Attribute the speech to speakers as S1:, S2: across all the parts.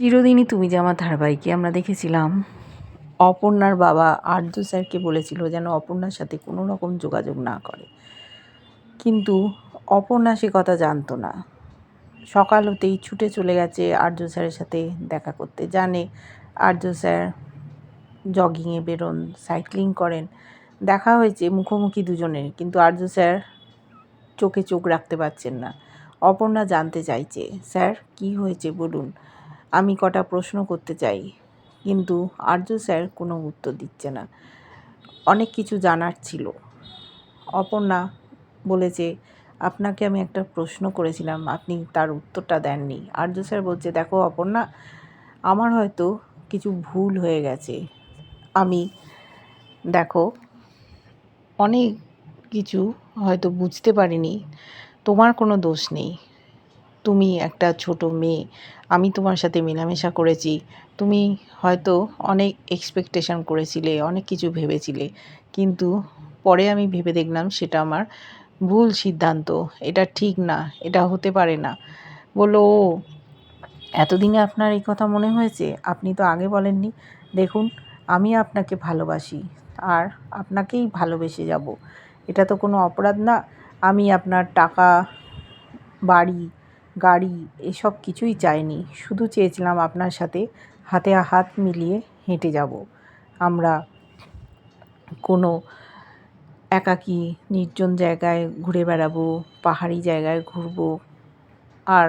S1: চিরদিনই তুমি যে আমার ধারাবাহিকে আমরা দেখেছিলাম। অপর্ণার বাবা আর্য স্যারকে বলেছিল যেন অপর্ণার সাথে কোনো রকম যোগাযোগ না করে। কিন্তু অপর্ণা সে কথা জানতো না। সকাল হতেই ছুটে চলে গেছে আর্য স্যারের সাথে দেখা করতে। জানে আর্য স্যার জগিংয়ে বেরোন সাইক্লিং করেন। দেখা হয়েছে মুখোমুখি দুজনের, কিন্তু আর্য স্যার চোখে চোখ রাখতে পারছেন না। অপর্ণা জানতে চাইছে, স্যার, কি হয়েছে? বলুন। আমি কটা প্রশ্ন করতে চাই, কিন্তু আর্য স্যার কোনো উত্তর দিচ্ছে না। অনেক কিছু জানার ছিল। অপর্ণা বলেছে, আপনাকে আমি একটা প্রশ্ন করেছিলাম, আপনি তার উত্তরটা দেননি। আর্য স্যার বলছে, দেখো অপর্ণা, আমার হয়তো কিছু ভুল হয়ে গেছে। আমি, দেখো, অনেক কিছু হয়তো বুঝতে পারিনি, তোমার কোনো দোষ নেই। তুমি একটা ছোট মেয়ে। আমি তোমার সাথে মেলামেশা করেছি। তুমি হয়তো অনেক এক্সপেকটেশন করেছিলে, অনেক কিছু ভেবেছিলে। কিন্তু পরে আমি ভেবে দেখলাম সেটা আমার ভুল সিদ্ধান্ত। এটা ঠিক না, এটা হতে পারে না। বলল, ও, এতদিনে আপনার এই কথা মনে হয়েছে? আপনি তো আগে বলেননি। দেখুন, আমি আপনাকে ভালোবাসি আর আপনাকেই ভালোবেসে যাব। এটা তো কোনো অপরাধ না। আমি আপনার টাকা, বাড়ি গাড়ি এসব কিছুই চাইনি। শুধু চেয়েছিলাম আপনার সাথে হাতে হাত মিলিয়ে হেঁটে যাব। আমরা কোনো একাকী, নির্জন জায়গায় ঘুরে বেড়াবো, পাহাড়ি জায়গায় ঘুরবো, আর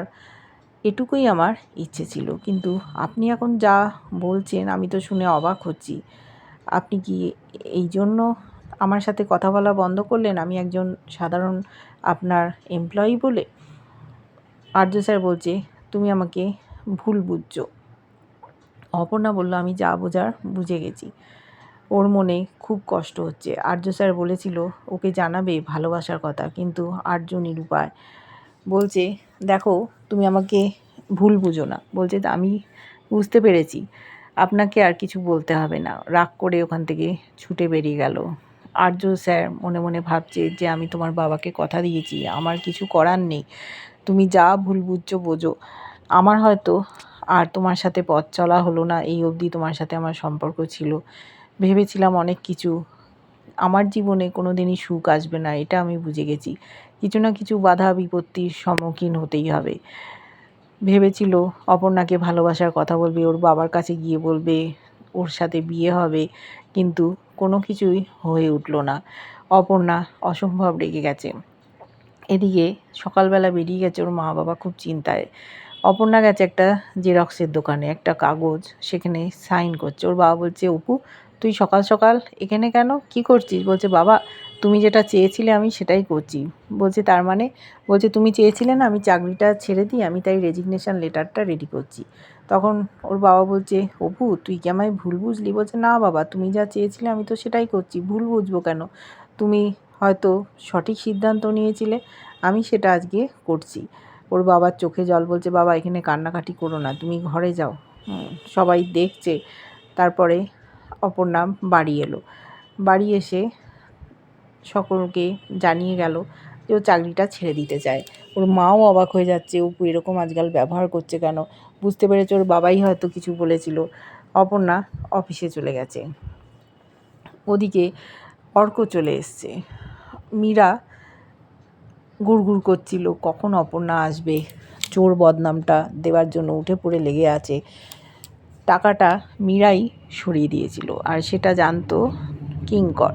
S1: এটুকুই আমার ইচ্ছে ছিল। কিন্তু আপনি এখন যা বলছেন, আমি তো শুনে অবাক হচ্ছি। আপনি কি এই জন্য আমার সাথে কথা বলা বন্ধ করলেন? আমি একজন সাধারণ আপনার এমপ্লয়ি বলে? আর্য স্যার বলছে, তুমি আমাকে ভুল বুঝছ। অপর্ণা বলল, আমি যা বোঝার বুঝে গেছি। ওর মনে খুব কষ্ট হচ্ছে। আর্য স্যার বলেছিল, ওকে জানাবে ভালোবাসার কথা, কিন্তু আর্য নিরুপায়। বলছে, দেখো, তুমি আমাকে ভুল বুঝো না। বলছে, আমি বুঝতে পেরেছি। আপনাকে আর কিছু বলতে হবে না। রাগ করে ওখান থেকে ছুটে বেরিয়ে গেল। আর্য স্যার মনে মনে ভাবছে যে, আমি তোমার বাবাকে কথা দিয়েছি। আমার কিছু করার নেই। তুমি যা ভুল বুঝছ, বোঝো। আমার হয়তো আর তোমার সাথে পথ চলা হলো না, এই অবধি তোমার সাথে আমার সম্পর্ক ছিল। ভেবেছিলাম অনেক কিছু। আমার জীবনে কোনো দিনই সুখ আসবে না, এটা আমি বুঝে গেছি। কিছু না কিছু বাধা বিপত্তির সম্মুখীন হতেই হবে। ভেবেছিল অপর্ণাকে ভালোবাসার কথা বলবে, ওর বাবার কাছে গিয়ে বলবে, ওর সাথে বিয়ে হবে, কিন্তু কোনো কিছুই হয়ে উঠল না। অপর্ণা অসম্ভব রেগে গেছে। এদিকে সকালবেলা বেরিয়ে গেছে ওর মা বাবা খুব চিন্তায়। অপর্ণা গেছে একটা জেরক্সের দোকানে, একটা কাগজ, সেখানে সাইন করছে। ওর বাবা বলছে, অপু, তুই সকাল সকাল এখানে কেন? কি করছিস? বলছে, বাবা, তুমি যেটা চেয়েছিলে আমি সেটাই করছি। বলছে, তার মানে? বলছে, তুমি চেয়েছিলে না আমি চাকরিটা ছেড়ে দিই, আমি তাই রেজিগনেশান লেটারটা রেডি করছি। তখন ওর বাবা বলছে, অপু, তুই কি আমায় ভুল বুঝলি? বলছে, না বাবা, তুমি যা চেয়েছিলে আমি তো সেটাই করছি। ভুল বুঝব কেন? তুমি হয়তো সঠিক সিদ্ধান্ত নিয়েছিলে, আমি সেটা আজকে করছি। ওর বাবার চোখে জল বলছে, বাবা, এখানে কান্নাকাটি করো না, তুমি ঘরে যাও। সবাই দেখছে। তারপরে অপর নাম বাড়ি এলো। বাড়ি এসে সকলকে জানিয়ে গেল যে ও চাকরিটা ছেড়ে দিতে চায়। ওর মাও অবাক হয়ে যাচ্ছে, অপু, এরকম আজকাল ব্যবহার করছে কেন? বুঝতে পেরেছে ওর বাবাই হয়তো কিছু বলেছিল। অপর্ণা অফিসে চলে গেছে। ওদিকে অর্ক চলে এসছে। মীরা গুড়গুড় করছিল, কখন অপর্ণা আসবে? চোর বদনামটা দেওয়ার জন্য উঠে পড়ে লেগে আছে। টাকাটা মীরাই সরিয়ে দিয়েছিল আর সেটা জানতো কিঙ্কর।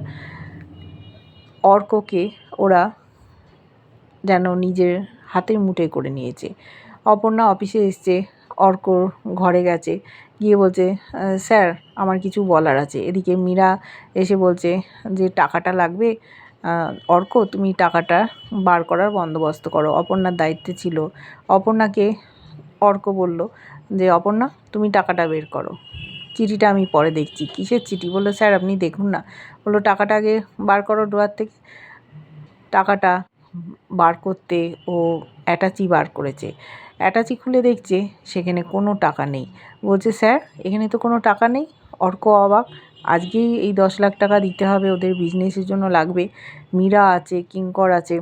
S1: অর্ককে ওরা যেন নিজের হাতের মুঠে করে নিয়েছে। অপর্ণা অফিসে এসছে, অর্ক ঘরে গেছে, গিয়ে বলছে, স্যার, আমার কিছু বলার আছে। এদিকে মীরা এসে বলছে যে, টাকাটা লাগবে? অর্ক, তুমি টাকাটা বার করার বন্দোবস্ত করো। অপর্ণার দায়িত্বে ছিল। অপর্ণাকে অর্ক বলল যে, অপর্ণা, তুমি টাকাটা বের করো। চিঠিটা আমি পরে দেখছি। কিসের চিঠি? বলল, স্যার, আপনি দেখুন না। বলল, টাকাটা আগে বার করো ডোয়ার থেকে। টাকাটা বার করতে ও অ্যাটাচি বার করেছে। অ্যাটাচি খুলে দেখছে সেখানে কোনো টাকা নেই। বলছে, স্যার, এখানে তো কোনো টাকা নেই? অর্ক অবাক আজকেই এই দশ লাখ টাকা দিতে হবে, ওদের বিজনেসের জন্য লাগবে। মীরা আছে, কিঙ্কর আছে,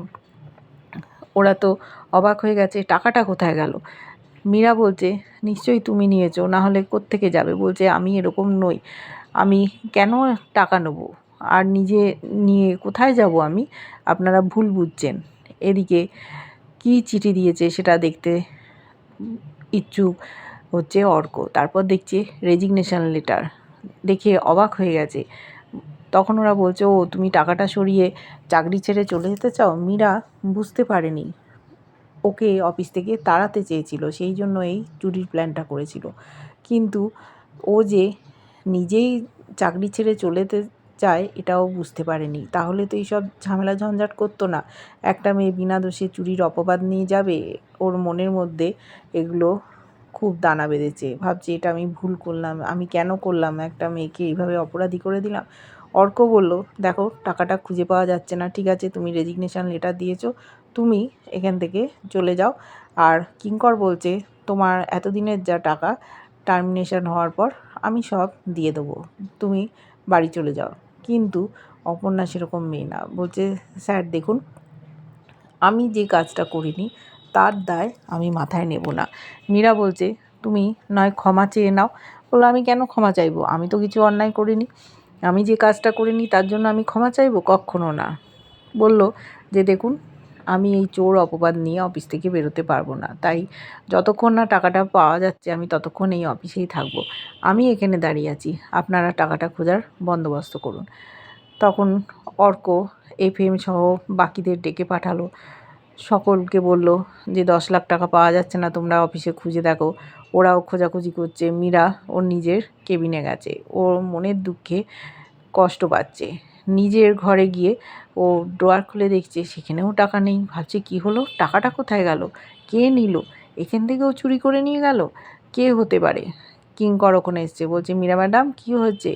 S1: ওরা তো অবাক হয়ে গেছে, টাকাটা কোথায় গেল? মীরা বলছে, নিশ্চয়ই তুমি নিয়েছো, না হলে কোত্থেকে যাবে? বলছে, আমি এরকম নই, আমি কেন টাকা নেব? আর নিজে নিয়ে কোথায় যাব আমি? আপনারা ভুল বুঝছেন। এদিকে কী চিঠি দিয়েছে সেটা দেখতে ইচ্ছুক হচ্ছে অর্ক, তারপর দেখছে রেজিগনেশন লেটার দেখে অবাক হয়ে গেছে। তখন ওরা বলছে, ও, তুমি টাকাটা সরিয়ে চাকরি ছেড়ে চলে যেতে চাও? মীরা বুঝতে পারেনি। ওকে অফিস থেকে তাড়াতে চেয়েছিল, সেই জন্য এই চুরির প্ল্যানটা করেছিল। কিন্তু ও যে নিজেই চাকরি ছেড়ে চলে যেতে চায়, এটাও বুঝতে পারেনি। তাহলে তো এইসব ঝামেলা ঝঞ্ঝাট করতো না। একটা মেয়ে বিনা দোষে চুরির অপবাদ নিয়ে যাবে, ওর মনের মধ্যে এগুলো খুব দানা বেঁধেছে। ভাবছে এটা আমি ভুল করলাম, আমি কেন করলাম? একটা মেয়েকে এইভাবে অপরাধী করে দিলাম? অর্ক বলল, দেখো, টাকাটা খুঁজে পাওয়া যাচ্ছে না, ঠিক আছে, তুমি রেজিগনেশান লেটার দিয়েছ, তুমি এখান থেকে চলে যাও। আর কিঙ্কর বলছে, তোমার এতদিনের যা টাকা টার্মিনেশন হওয়ার পর আমি সব দিয়ে দেবো, তুমি বাড়ি চলে যাও। কিন্তু অপর্ণা সেরকম মেয়ে না। বলছে, স্যার, দেখুন, আমি যে কাজটা করিনি তার দায় আমি মাথায় নেব না। মীরা বলছে, তুমি নয়, ক্ষমা চেয়ে নাও। বলল, আমি কেন ক্ষমা চাইব? আমি তো কিছু অন্যায় করিনি। আমি যে কাজটা করিনি তার জন্য আমি ক্ষমা চাইব? কখনো না। বলল যে, দেখুন, আমি এই চোর অপবাদ নিয়ে অফিস থেকে বেরোতে পারব না। তাই যতক্ষণ না টাকাটা পাওয়া যাচ্ছে, আমি ততক্ষণ এই অফিসেই থাকব। আমি এখানে দাঁড়িয়ে আছি। আপনারা টাকাটা খোঁজার বন্দোবস্ত করুন। তখন অর্ক এফ এম সহ বাকিদের ডেকে পাঠালো। সকলকে বলল যে দশ লাখ টাকা পাওয়া যাচ্ছে না, তোমরা অফিসে খুঁজে দেখো। ওরাও খোঁজাখুঁজি করছে। মীরা ওর নিজের কেবিনে গেছে। ওর মনের দুঃখে কষ্ট পাচ্ছে। নিজের ঘরে গিয়ে ও ড্রয়ার খুলে দেখছে, সেখানেও টাকা নেই। ভাবছে, কি হলো? টাকাটা কোথায় গেল? কে নিল? এখান থেকেও চুরি করে নিয়ে গেল? কে হতে পারে? কিঙ্কর ওখানে এসছে। বলছে, মীরা ম্যাডাম, কী হচ্ছে?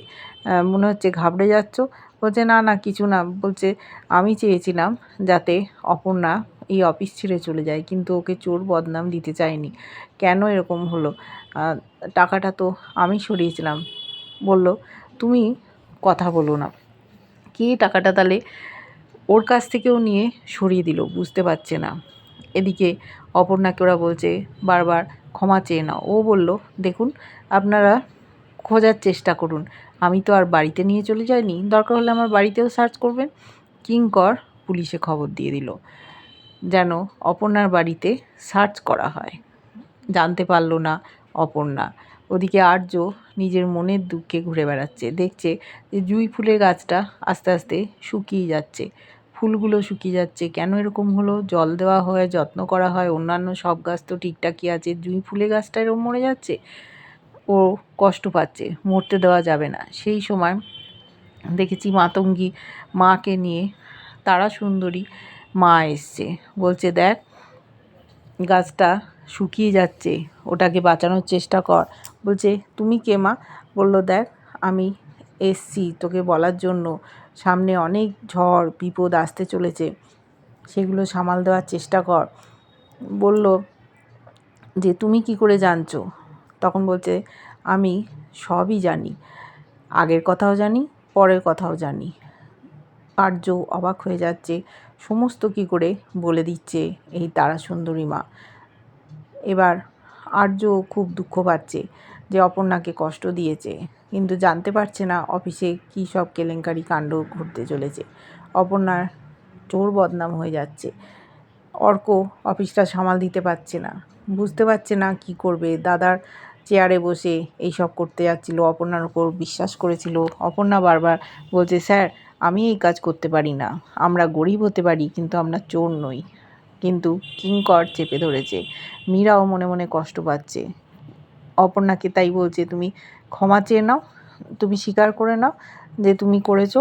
S1: মনে হচ্ছে ঘাবড়ে যাচ্ছ? বলছে, না না, কিছু না। বলছে, আমি চেয়েছিলাম যাতে অপর্ণা এই অফিস ছেড়ে চলে যায়, কিন্তু ওকে চোর বদনাম দিতে চাইনি কেন এরকম হলো? টাকাটা তো আমি সরিয়েছিলাম। বলল, তুমি কথা বলো না। কে টাকাটা তাহলে ওর কাছ থেকেও নিয়ে সরিয়ে দিল, বুঝতে পারছে না। এদিকে অপর্ণাকে ওরা বলছে, বারবার ক্ষমা চেয়ে নাও। ও বলল, দেখুন, আপনারা খোঁজার চেষ্টা করুন। আমি তো আর বাড়িতে নিয়ে চলে যাইনি। দরকার হলে আমার বাড়িতেও সার্চ করবেন। কিঙ্কর পুলিশে খবর দিয়ে দিল। যেন অপর্ণার বাড়িতে সার্চ করা হয়। জানতে পারল না অপর্ণা। ওদিকে আর্য নিজের মনের দুঃখে ঘুরে বেড়াচ্ছে। দেখছে যে জুঁই ফুলের গাছটা আস্তে আস্তে শুকিয়ে যাচ্ছে। ফুলগুলো শুকিয়ে যাচ্ছে। কেন এরকম হলো? জল দেওয়া হয়, যত্ন করা হয়, অন্যান্য সব গাছ তো ঠিকঠাকই আছে। জুঁই ফুলের গাছটা এরকম মরে যাচ্ছে। ও কষ্ট পাচ্ছে, মরতে দেওয়া যাবে না। সেই সময় দেখেছি মাতঙ্গী মাকে নিয়ে তারা সুন্দরী মা এসছে। বলছে, দেখ, গাছটা শুকিয়ে যাচ্ছে, ওটাকে বাঁচানোর চেষ্টা কর। বলছে, তুমি কে মা? বলল, দেখ, আমি এসছি তোকে বলার জন্য। সামনে অনেক ঝড়, বিপদ আসতে চলেছে, সেগুলো সামাল দেওয়ার চেষ্টা কর। বলল, যে তুমি কি করে জানছো? তখন বলছে, আমি সবই জানি, আগের কথাও জানি, পরের কথাও জানি। আর্য অবাক হয়ে যাচ্ছে, সমস্ত কি করে বলে দিচ্ছে এই তারা সুন্দরী মা? এবার আর্য খুব দুঃখ পাচ্ছে যে অপর্ণাকে কষ্ট দিয়েছে, কিন্তু জানতে পারছে না অফিসে কী সব কেলেঙ্কারি কাণ্ড ঘটতে চলেছে। অপর্ণার চোর বদনাম হয়ে যাচ্ছে, অর্ক অফিসটা সামাল দিতে পারছে না, বুঝতে পারছে না কি করবে। দাদার চেয়ারে বসে এই সব করতে যাচ্ছিল। অপর্ণার ওপর বিশ্বাস করেছিল। অপর্ণা বারবার বলছে, স্যার, আমি এই কাজ করতে পারি না। আমরা গরিব হতে পারি, কিন্তু আমরা চোর নই। কিন্তু কিঙ্কর চেপে ধরেছে। মীরাও মনে মনে কষ্ট পাচ্ছে। অপর্ণাকে তাই বলছে, তুমি ক্ষমা চেয়ে নাও, তুমি স্বীকার করে নাও যে তুমি করেছ।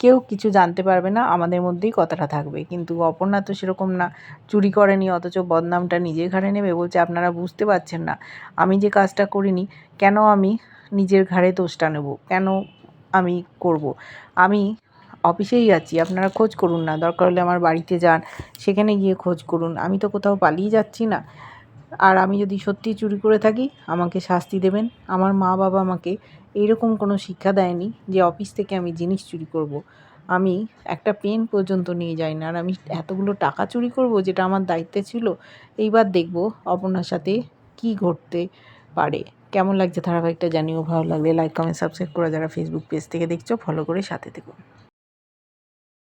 S1: কেউ কিছু জানতে পারবে না, আমাদের মধ্যেই কথাটা থাকবে। কিন্তু অপর্ণা তো সেরকম না, চুরি করেনি, অথচ বদনামটা নিজের ঘাড়ে নেবে বলছে, আপনারা বুঝতে পারছেন না, আমি যে কাজটা করিনি, কেন আমি নিজের ঘাড়ে দোষটা নেব? কেন আমি করব? আমি অফিসেই আছি, আপনারা খোঁজ করুন না, দরকার হলে আমার বাড়িতে যান, সেখানে গিয়ে খোঁজ করুন। আমি তো কোথাও পালিয়ে যাচ্ছি না। আর আমি যদি সত্যি চুরি করে থাকি, আমাকে শাস্তি দেবেন। আমার মা বাবা আমাকে এইরকম কোনো শিক্ষা দেয়নি যে অফিস থেকে আমি জিনিস চুরি করব। আমি একটা পেন পর্যন্ত নিয়ে যাই না। আর আমি এতগুলো টাকা চুরি করব যেটা আমার দায়িত্বে ছিল, এইবার দেখব অপর্ণার সাথে কি ঘটতে পারে। কেমন লাগছে ধারাবাহিকটা জানিও, ভালো লাগলে লাইক কমেন্ট সাবস্ক্রাইব করে যারা ফেসবুক পেজ থেকে দেখছ ফলো করে সাথে থেকো।